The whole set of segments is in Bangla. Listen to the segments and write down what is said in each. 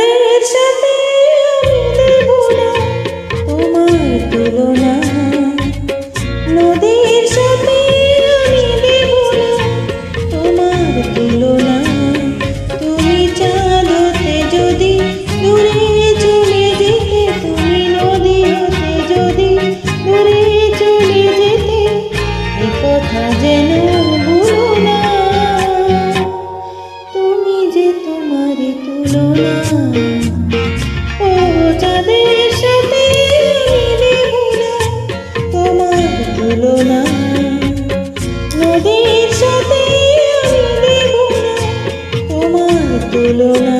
Let's little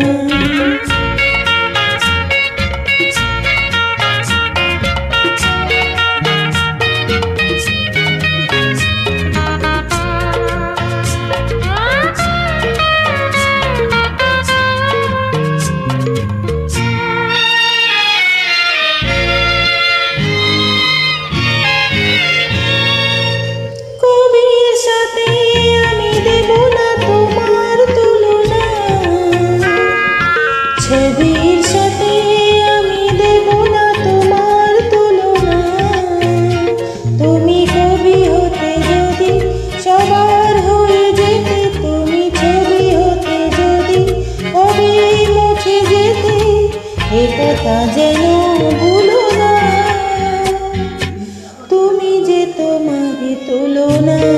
ছবির সাথে আমি দেব না তোমার তুলনা। তুমি কবি হতে যদি সবার হয়ে যেতে, তুমি ছবি হতে যদি কবি মুছে যেতে এ যেন ভুলো না। তুমি যে তোমাকে তুলনা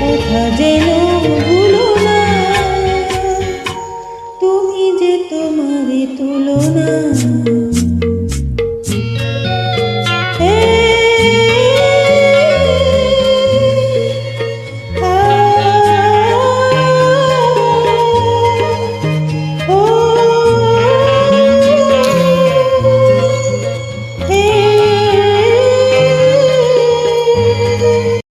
কথা যেন ভুলো না। তুমি যে তোমারে তুলনা